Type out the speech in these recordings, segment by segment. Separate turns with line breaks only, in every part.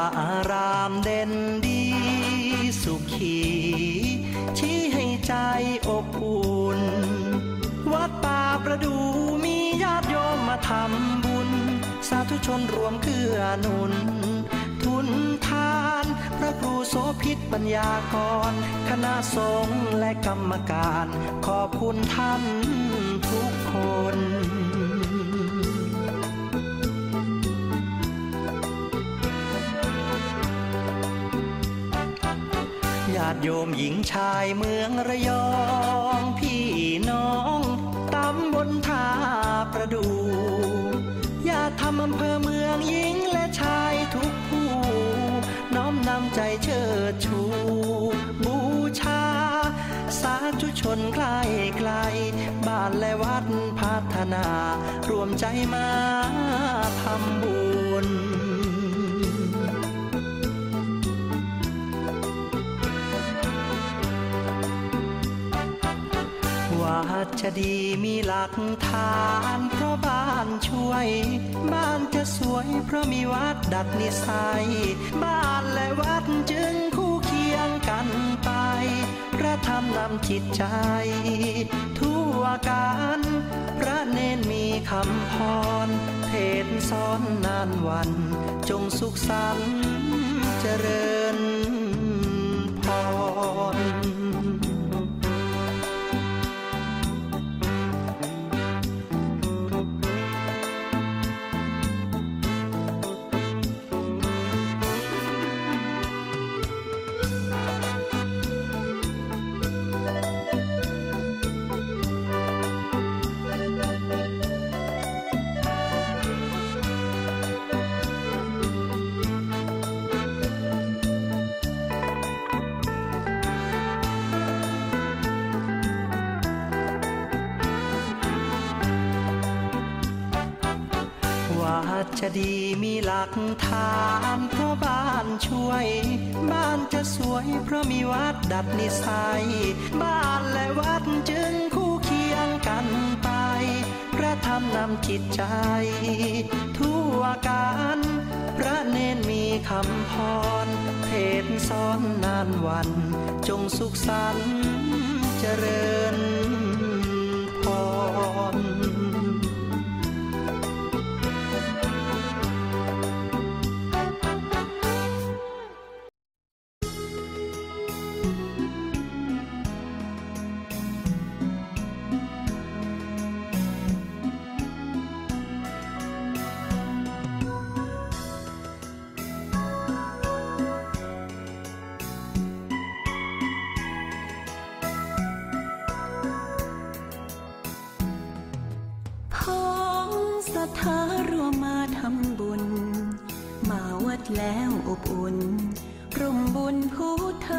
ว่าอารามเด่นดีสุขี ชี้ให้ใจอบอุ่น วัดป่าประดูมีญาติโยมมาทำบุญ สาธุชนรวมเกื้อหนุน ทุนทาน พระครูโสพิษปัญญากร คณะสงฆ์และกรรมการ ขอบคุณท่านทุกคนาติโยมหญิงชายเมืองระยอง พี่น้องตำบลท่าประดูญาติทำอำเภอเมืองหญิงและชายทุกผู้ น้อมนำใจเชิดชู บูชา สาธุชนใกล้ไกล บ้านและวัดพัฒนา รวมใจมาทำบุญ วัดจะดีมีหลักฐาน เพราะบ้านช่วย บ้านจะสวย เพราะมีวัดดัดนิสัย บ้านและวัดจึงคู่เคียงกันไปพระธรรมนำจิตใจ ทั่วการพระเนนมีคำพร เทศสอนนานวัน จงสุขสันต์เจริญ มีวัดดัดนิสัย บ้านและวัดจึงคู่เคียงกันไป พระธรรมนำจิตใจ ทั่วการพระเนนมีคำพร เทศสอนนานวัน จงสุขสันต์เจริญพร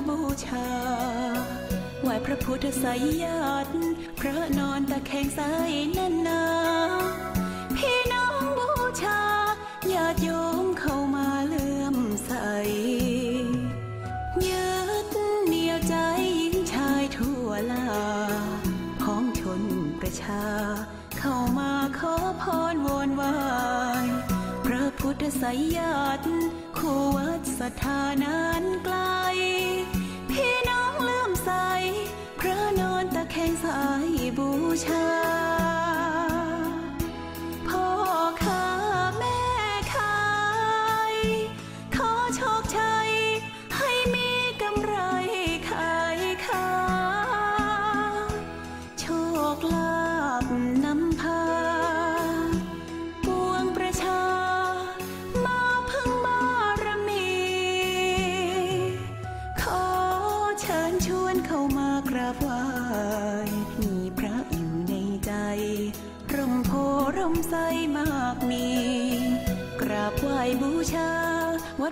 บูชา ไหวพระพุทธไสยญาติพระนอนตะแคงใสแน่นนาพี่น้องบูชาญาติโยมเข้ามาเลื่อมใสยึดเหนี่ยวใจหญิงชายทั่วลาพ้องชนประชา เข้ามาขอพรวอนไหวาย พระพุทธไสยญาติ คู่วัดสถานานไกล พี่น้องเลื่อมใสพระนอนตะแคงสายบูชา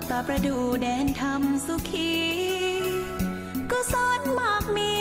ป่าประดูแดนธรรมสุขี ก็สอนมากมี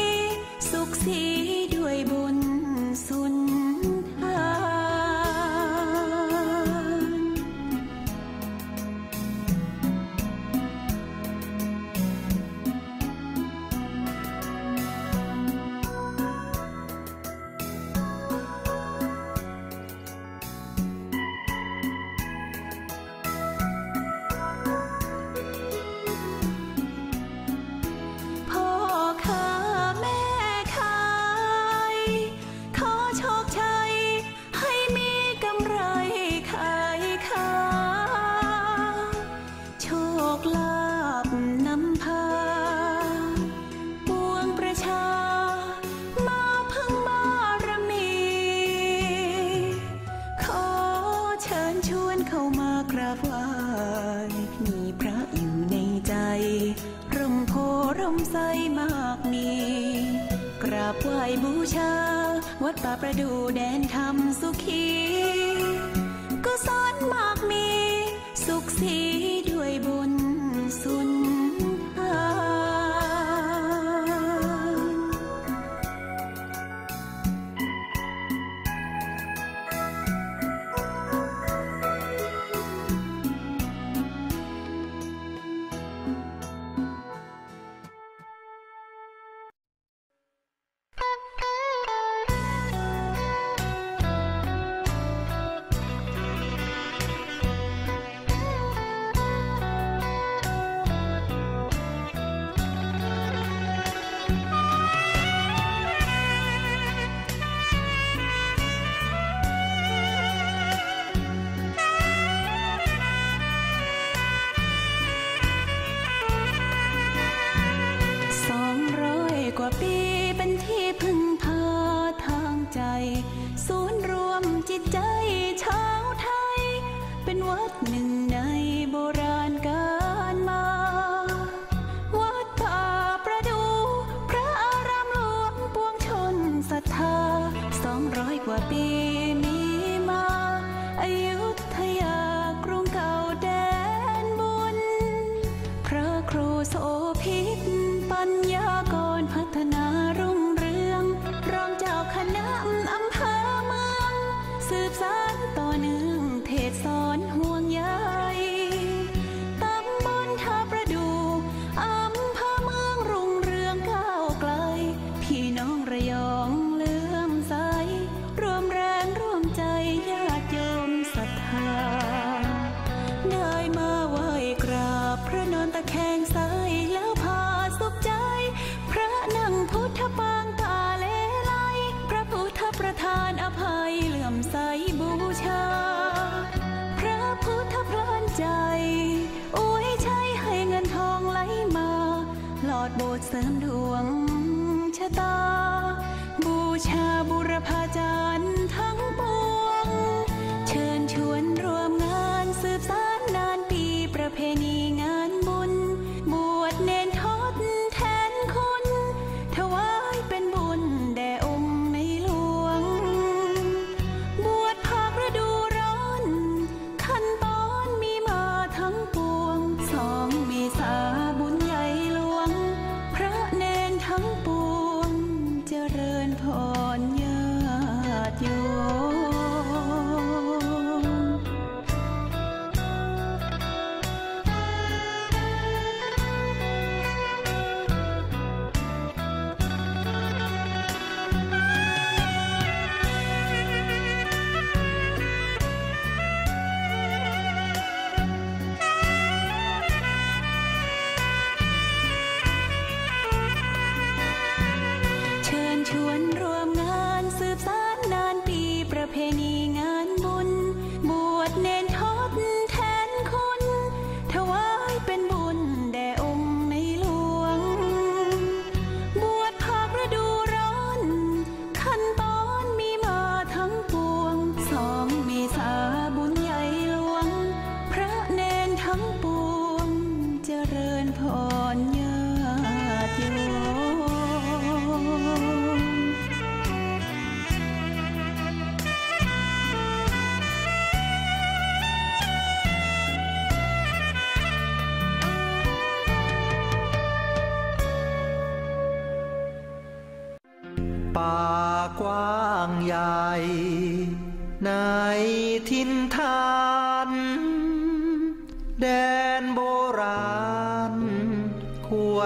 ประพาจันทร์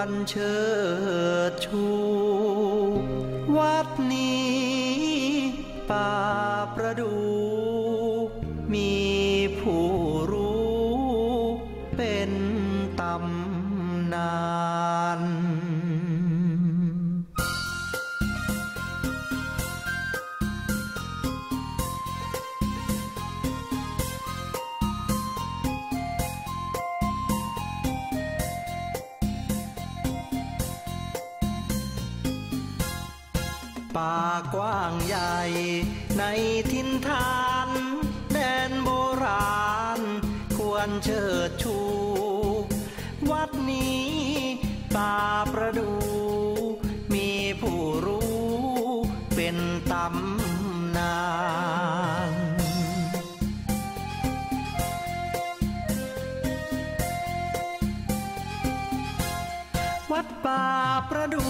วันเชิดชู ในทินทาน แดนโบ
ราณ ควรเชิดชู วัดนี้ป่าประดู มีผู้รู้เป็นตำนานวัดป่าประดู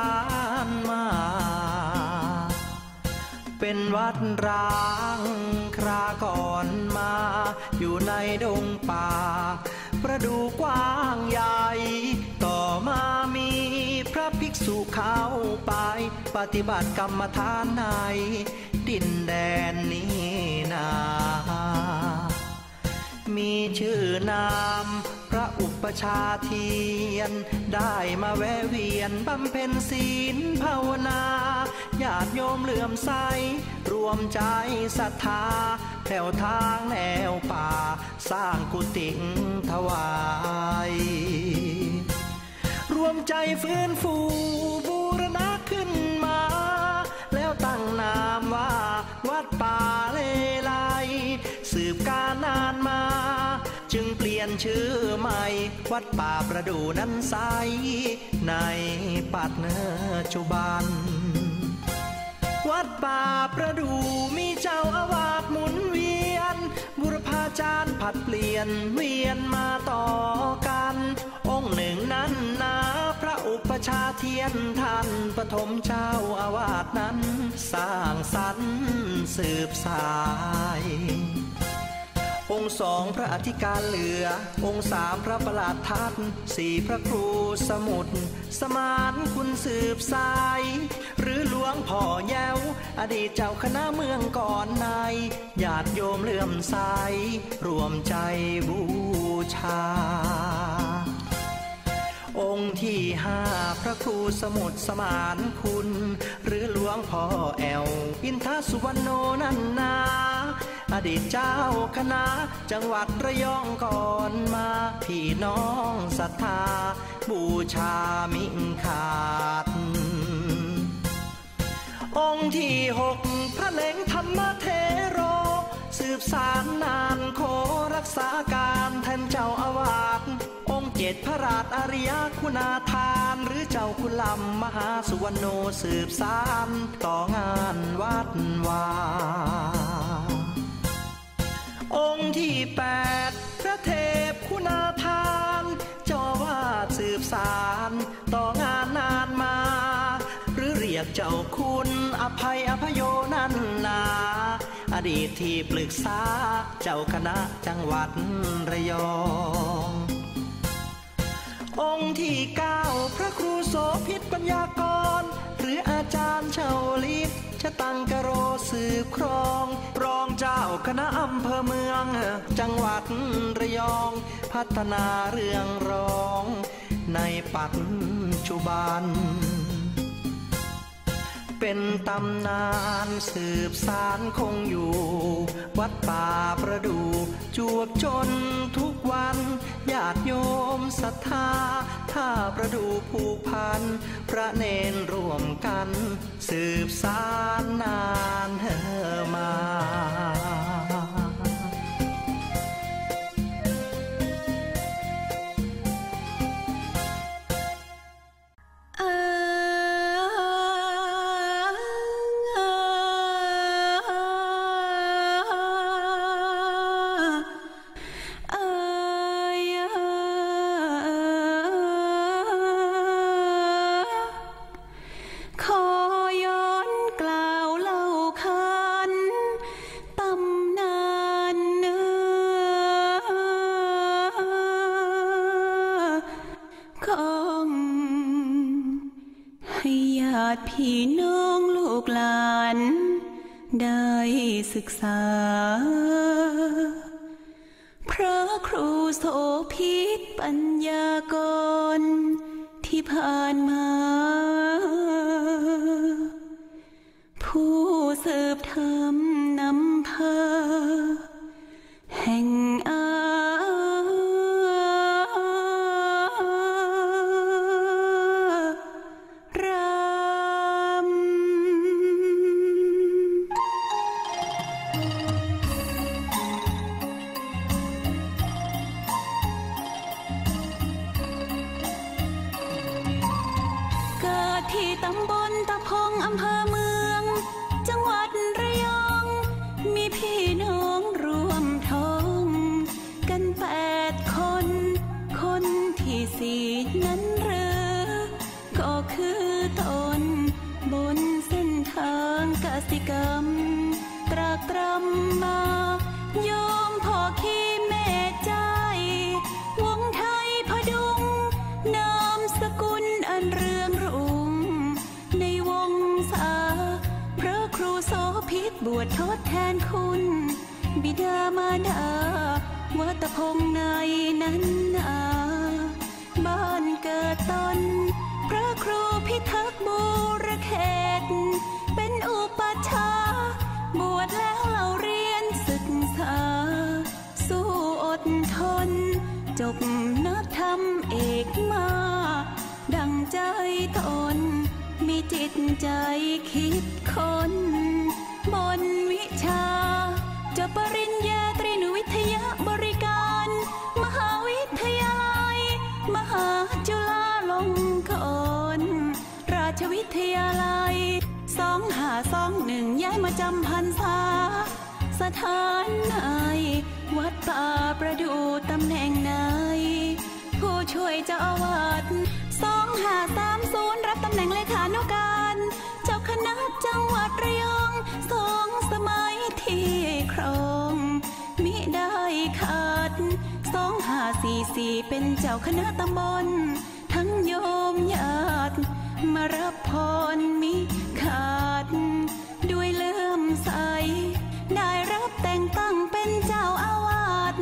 านมา เป็นวัดร้างคราก่อนมา อยู่ในดงป่า ประดูกว้างใหญ่ ต่อมามีพระภิกษุเข้าไป ปฏิบัติกรรมฐานในดินแดนนี้นา มีชื่อนามพระอุปชาเทียน ได้มาแวะเวียนบำเพ็ญศีลภาวนาญาติโยมเหลื่อมใสรวมใจศรัทธาแถวทางแนวป่า สร้างกุฏิถวาย รวมใจฟื้นฟูบูรณะขึ้นมา แล้วตั้งนามว่าวัดป่าเล ยนชื่อใหม่ วัดป่าประดูนั้นใสในปัจจุบัน วัดป่าประดูมีเจ้าอาวาสหมุนเวียน บุรพาจารย์ผัดเปลี่ยนเวียนมาต่อกัน องค์หนึ่งนั้นนาพระอุปชาเทียนท่านปฐมเจ้าอาวาสนั้น สร้างสรรค์สืบสาย องค์สองพระอธิการเหลือ องค์สามพระประหลาดทัดสี่พระครูสมุทรสมานคุณสืบสาย หรือหลวงพ่อแย้ว อดีตเจ้าคณะเมืองก่อนในญาติโยมเลื่อมใสรวมใจบูชา องค์ที่ห้าพระครูสมุทรสมานคุณ หรือหลวงพ่อแอว อินทสุวรรณโนนันนา อดีตเจ้าคณะ จังหวัดระยองก่อนมา พี่น้องศรัทธา บูชามิขาด องค์ที่หกพระเล็งธรรมเทโร สืบสารนานโครักษาการแทนเจ้าอาวาสองค์เจ็ดพระราชอริยคุณาทาน หรือเจ้าคุณลำมหาสุวรรณโนสืบสารต่องานวัดวา เจ้าคุณอภัยอภโยนันนา อดีตที่ปรึกษา เจ้าคณะจังหวัดระยอง องค์ที่เก้าพระครูโสพิษปัญญากร หรืออาจารย์เชาลิศจะตังกะโรสืบครอง รองเจ้าคณะอำเภอเมือง จังหวัดระยอง พัฒนาเรื่องรอง ในปัจจุบัน เป็นตำนานสืบสารคงอยู่ วัดป่าประดูจวบจนทุกวันญาติโยมศรัทธาถ้าประดูผูกพัน พระเนนร่วมกัน สืบสารนาน
ครูโสพิษปัญญากร ที่ผ่านมา ผู้เสิบธรรมำมายอมพ่อขี้แม่ใจ วงไทยพดุง นามสกุลอันเรืองรุ่ง ในวงศาพระครูโสพิษบวชทดแทนคุณ บิดามารดาวัตพงในนั้นนาบ้านเกิดตน พระครูพิทักษ์บูรเขต เป็นอุปชาบวชแล้ว ดทนจบนักธรรมเอกมา ดังใจตนมีจิตใจคิดคนบนวิชาจบปริญญาตรีนวิทยาบริการ มหาวิทยาลัย มหาจุฬาลงกรณ์ราชวิทยาลัยสองหาสองหนึ่งย้ายมาจำพรรษา สถานไหนวัดป่าประดูตำแหน่งไหน ผู้ช่วยเจ้าอาวาสสองหาสามศูนย์รับตำแหน่งเลขานุการ เจ้าคณะจังหวัดระยองสองสมัยที่ครอง มิได้ขาดสองหาสี่สี่เป็นเจ้าคณะตำบล ทั้งโยมญาติมารับพรมิขาด ด้วยเลื่อมใส แต่งตั้งเป็นเจ้าอาวาส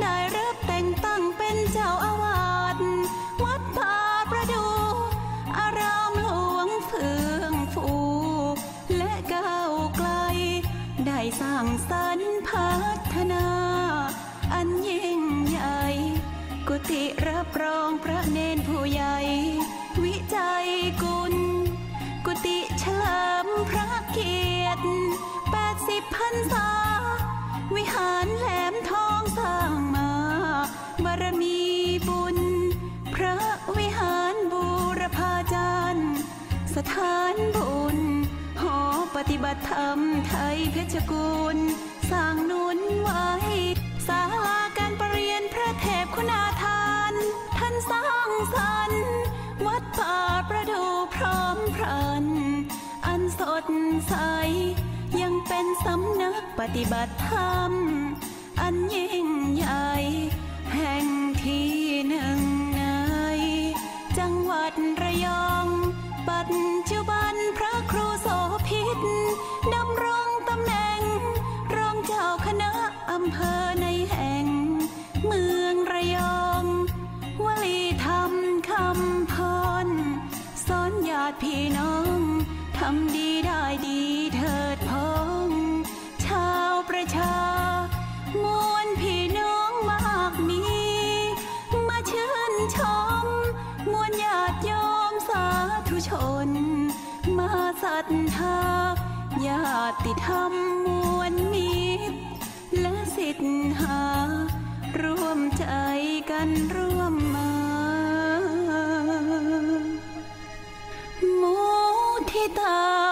ได้รับแต่งตั้งเป็นเจ้าอาวาสวัดป่าประดู อารามหลวงเฟื่องฟู และก้าวไกล ได้สร้างสรรค์พัฒนา รรษา วิหารแหลมทองสร้างมา บารมีบุญ พระวิหารบูรพาจารย์ สถานบุญ หอปฏิบัติธรรมไทยเพชรกุล สร้างนุนไว้ศาลาการประเรียนพระเทพคุณาทาน ท่านสร้างสรรค์วัดป่าประดูพร้อมพรัน อันสดใส เป็นสำนักปฏิบัติธรรม อันยิ่งใหญ่ แห่งที่หนึ่งใน จังหวัดระยอง ติธรรมมวลมิตรและสิทธหา ร่วมใจกันร่วมมามูทิตา
เรา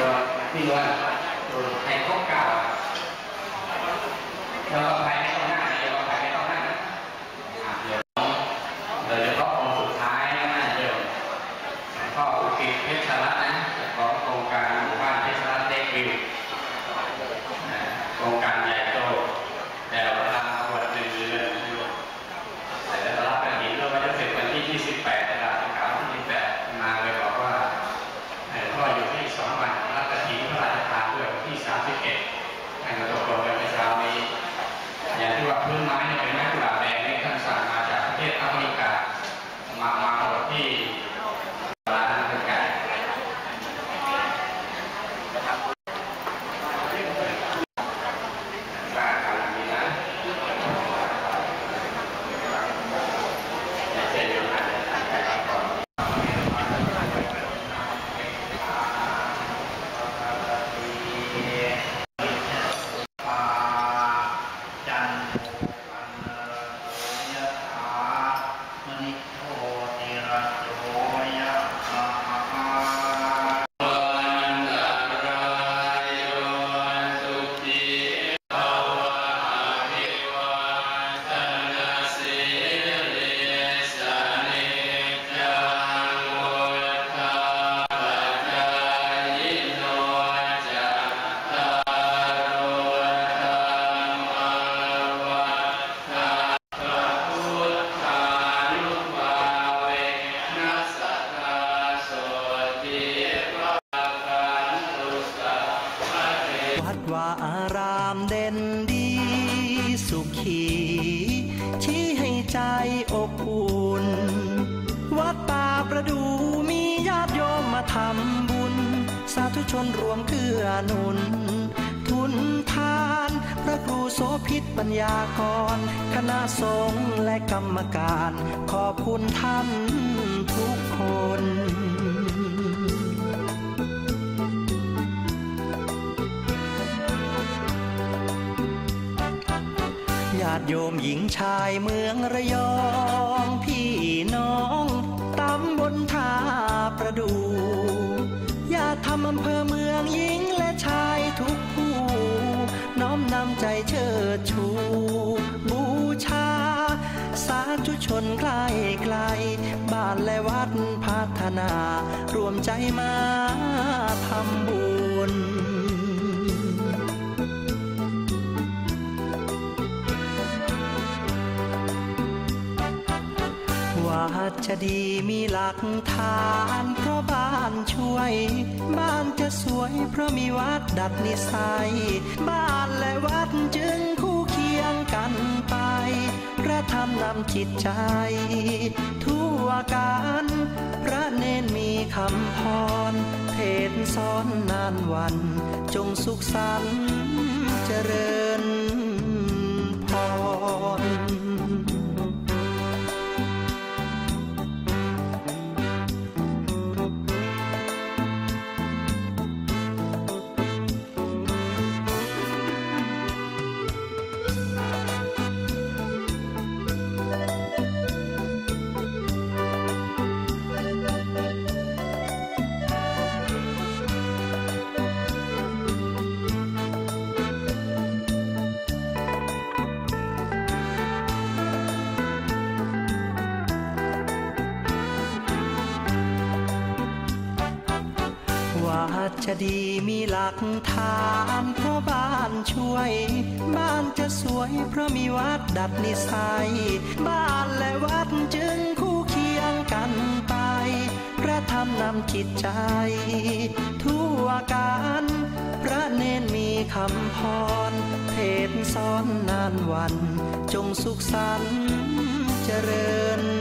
được kỷ luật rồi hạnh phúc cả. Đó, ามเด่นดีสุขี ชี้ให้
ใจอบอุ่น วัดป่าประดูมีญาติโยมมาทำบุญ สาธุชนรวมเกื้อหนุน ทุนทาน พระครูโสพิษปัญญากร คณะสงฆ์และกรรมการ ขอบคุณท่านทุกคนาติโยมหญิงชายเมืองระยอง พี่น้องตำบลท่าประดูญาติทำอำเภอเมืองหญิงและชายทุกผู้ น้อมนำใจเชิดชู บูชา สาธุชนใกล้ไกล บ้านและวัดพัฒนา รวมใจมาทำบุญ ว่าจะดีมีหลักฐานเพราะบ้านช่วย บ้านจะสวยเพราะมีวัดดัดนิสัย บ้านและวัดจึงคู่เคียงกันไป พระธรรมนำจิตใจ ทั่วการพระเนนมีคำพร เทศสอนนานวัน จงสุขสันต์เจริญพร ดีมีหลักฐานเพราะบ้านช่วย บ้านจะสวยเพราะมีวัดดัดนิสัย บ้านและวัดจึงคู่เคียงกันไป พระธรรมนำจิตใจ ทั่วการพระเนนมีคำพร เทศสอนนานวัน จงสุขสันต์เจริญ